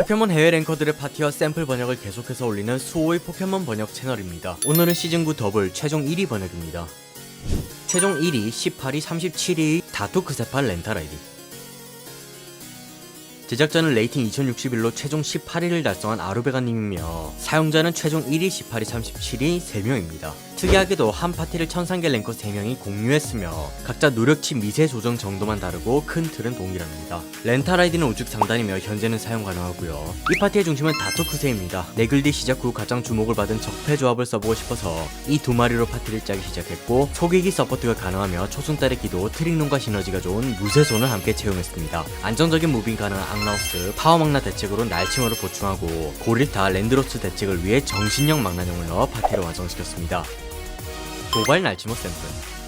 포켓몬 해외 랭커들의 파티와 샘플 번역을 계속해서 올리는 수호의 포켓몬 번역 채널입니다. 오늘은 시즌9 더블 최종 1위 번역입니다. 최종 1위, 18위, 37위 다투 크세팔 렌타라이디 제작자는 레이팅 2061로 최종 18위를 달성한 아루베가님이며 사용자는 최종 1위, 18위, 37위 3명입니다. 특이하게도 한 파티를 1003개 랭커 3명이 공유했으며 각자 노력치 미세 조정 정도만 다르고 큰 틀은 동일합니다. 렌탈 아이디는 우측 상단이며 현재는 사용 가능하고요. 이 파티의 중심은 다토크세입니다. 네글디 시작 후 가장 주목을 받은 적폐 조합을 써보고 싶어서 이 두 마리로 파티를 짜기 시작했고 초기기 서포트가 가능하며 초승달의 기도 트릭룸과 시너지가 좋은 무쇠손을 함께 채용했습니다. 안정적인 무빙 가능한 악라우스, 파워망나 대책으로 날침어를 보충하고 고릴타, 랜드로스 대책을 위해 정신력 망나뇽을 넣어 파티를 완성시켰습니다. 도발 날치모 샘플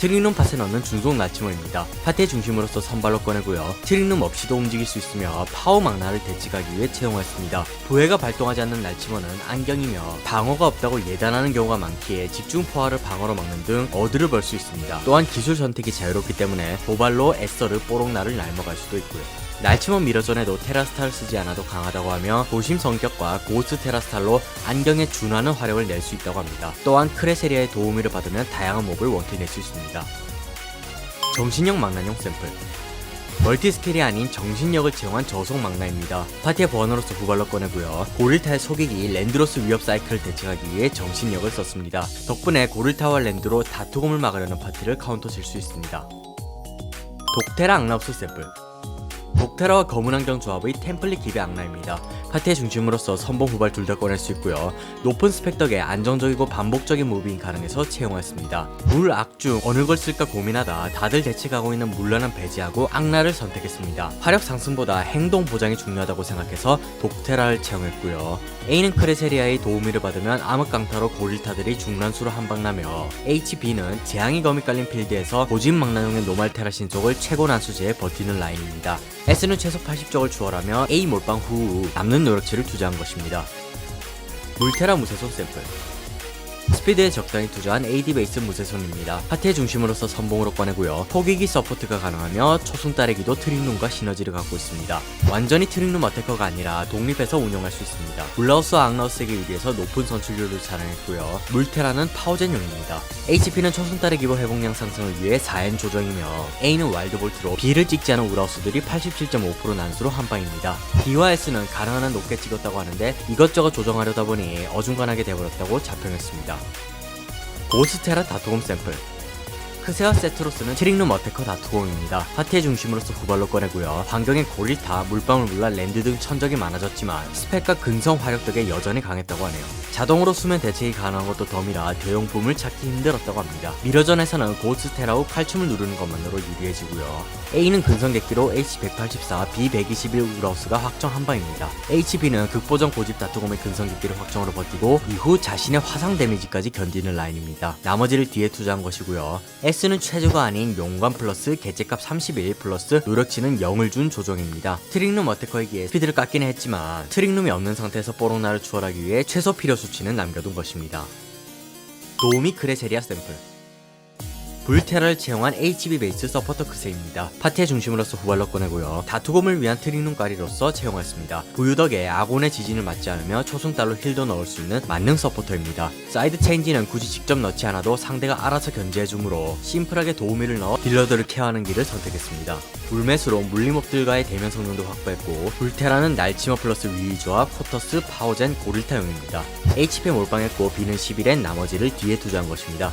트릭룸 팟에 넣는 중속 날치모입니다. 파티의 중심으로서 선발로 꺼내고요. 트릭룸 없이도 움직일 수 있으며 파워 망나를 대치하기 위해 채용했습니다. 부해가 발동하지 않는 날치모는 안경이며 방어가 없다고 예단하는 경우가 많기에 집중 포화를 방어로 막는 등 어드를 벌 수 있습니다. 또한 기술 선택이 자유롭기 때문에 도발로 에서르 뽀록나를 날먹을 수도 있고요. 날치몬 미러전에도 테라스타를 쓰지 않아도 강하다고 하며 도심 성격과 고스트 테라스탈로 안경에 준하는 화력을 낼 수 있다고 합니다. 또한 크레세리아의 도우미를 받으면 다양한 몹을 원투낼 수 있습니다. 정신력 망나뇽 샘플 멀티스킬이 아닌 정신력을 채용한 저속 망나입니다. 파티의 번호로서 후발로 꺼내고요. 고릴타의 속이기 랜드로스 위협 사이클을 대체하기 위해 정신력을 썼습니다. 덕분에 고릴타와 랜드로 다투곰을 막으려는 파티를 카운터 칠 수 있습니다. 독테라 악라우스 샘플 독테라와 검은 안경 조합의 템플릿 기배 악라입니다. 파티의 중심으로서 선봉 후발 둘 다 꺼낼 수 있고요. 높은 스펙 덕에 안정적이고 반복적인 무빙이 가능해서 채용했습니다. 물, 악중 어느 걸 쓸까 고민하다 다들 대책하고 있는 물란한 배지하고 악라를 선택했습니다. 화력 상승보다 행동 보장이 중요하다고 생각해서 독테라를 채용했고요. A는 크레세리아의 도우미를 받으면 암흑 강타로 고릴타들이 중란수로 한방나며 HB는 재앙이 검이 깔린 필드에서 고진 망나뇽의 노말테라 신속을 최고 난수제에 버티는 라인입니다. S는 최소 80적을 추월하며 A 몰빵 후 남는 노력치를 투자한 것입니다. 물테라 무쇠손 샘플 스피드에 적당히 투자한 AD 베이스 무쇠손입니다. 파티의 중심으로서 선봉으로 꺼내고요. 포기기 서포트가 가능하며 초승달의기도 트릭룸과 시너지를 갖고 있습니다. 완전히 트릭룸 어태커가 아니라 독립해서 운영할 수 있습니다. 블라우스와 악라우스에게 유리해서 높은 선출률을 자랑했고요. 물테라는 파워젠용입니다. HP는 초승달의 기보 회복량 상승을 위해 4N 조정이며 A는 와일드볼트로 B를 찍지 않은 우라우스들이 87.5% 난수로 한방입니다. D와 S는 가능한 한 높게 찍었다고 하는데 이것저것 조정하려다 보니 어중간하게 돼버렸다고 자평했습니다. 고스테라 다투곰 샘플 크세와 세트로스는 트릭룸 어테커 다투곰입니다. 파티의 중심으로서 후발로 꺼내고요. 환경에 고릴타, 물방울 물라 랜드 등 천적이 많아졌지만 스펙과 근성 화력 덕에 여전히 강했다고 하네요. 자동으로 수면 대체가 가능한 것도 덤이라 대용품을 찾기 힘들었다고 합니다. 미러전에서는 고스테라 후 칼춤을 누르는 것만으로 유리해지고요. A는 근성 객기로 H184, B121 우라우스가 확정 한방입니다. HB는 극보정 고집 다투곰의 근성 객기를 확정으로 버티고 이후 자신의 화상 데미지까지 견디는 라인입니다. 나머지를 뒤에 투자한 것이고요. S는 최저가 아닌 용관 플러스 개체값 31 플러스 노력치는 0을 준 조정입니다. 트릭룸 어테커에게 스피드를 깎기는 했지만 트릭룸이 없는 상태에서 뽀록나를 추월하기 위해 최소 필요 수치는 남겨둔 것입니다. 도우미 크레세리아 샘플 불테라를 채용한 HB 베이스 서포터 크세입니다. 파티의 중심으로서 후발로 꺼내고요. 다투곰을 위한 트릭룸 까리로서 채용했습니다. 부유 덕에 아곤의 지진을 맞지 않으며 초승달로 힐도 넣을 수 있는 만능 서포터입니다. 사이드 체인지는 굳이 직접 넣지 않아도 상대가 알아서 견제해주므로 심플하게 도우미를 넣어 딜러들을 케어하는 길을 선택했습니다. 물매수로 물리몹들과의 대면 성능도 확보했고 불테라는 날치머 플러스 위위조와 코터스, 파워젠, 고릴타용입니다. HP 몰빵했고 B는 11엔 나머지를 뒤에 투자한 것입니다.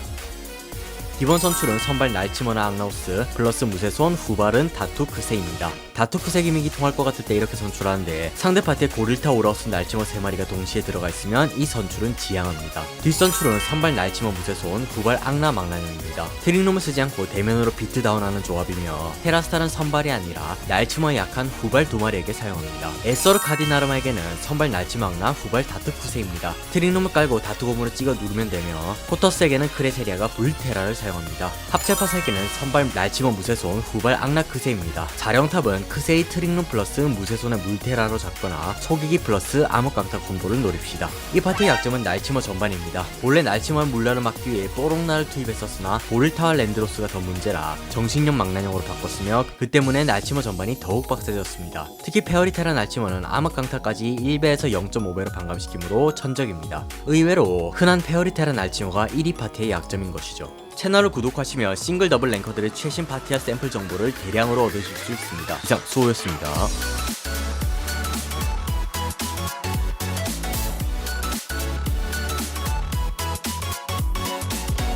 기본 선출은 선발 날치머나 악나우스, 플러스 무쇠손, 후발은 다투 크세입니다. 다투 크세 기믹이 통할 것 같을 때 이렇게 선출하는데 상대 파티에 고릴타 오라우스 날치머 3마리가 동시에 들어가 있으면 이 선출은 지양합니다. 뒷선출은 선발 날치머 무쇠손, 후발 악나 망나뇽입니다. 트릭룸을 쓰지 않고 대면으로 비트 다운하는 조합이며 테라스타는 선발이 아니라 날치머에 약한 후발 두 마리에게 사용합니다. 에서르 카디나르마에게는 선발 날치머 악나, 후발 다투 크세입니다. 트릭룸을 깔고 다투곰으로 찍어 누르면 되며 포터스에게는 크레세리아가 불테라를 사용 사용합니다. 합체파 3개는 선발 날치모 무쇠손, 후발 악락 크세입니다. 자령탑은 크세이 트릭룸 플러스 무쇠손의 물테라로 잡거나 속이기 플러스 암흑강타 콤보를 노립시다. 이 파티의 약점은 날치모 전반입니다. 원래 날치모의 물란을 막기 위해 뽀록나를 투입했었으나 보를타와 랜드로스가 더 문제라 정식용 망나뇽으로 바꿨으며 그 때문에 날치모 전반이 더욱 빡세졌습니다. 특히 페어리테라 날치모는 암흑강타까지 1배에서 0.5배로 반감시키므로 천적입니다. 의외로 흔한 페어리테라 날치모가 1위 파티의 약점인 것이죠. 채널을 구독하시면 싱글 더블 랭커들의 최신 파티와 샘플 정보를 대량으로 얻으실 수 있습니다. 이상 수호였습니다.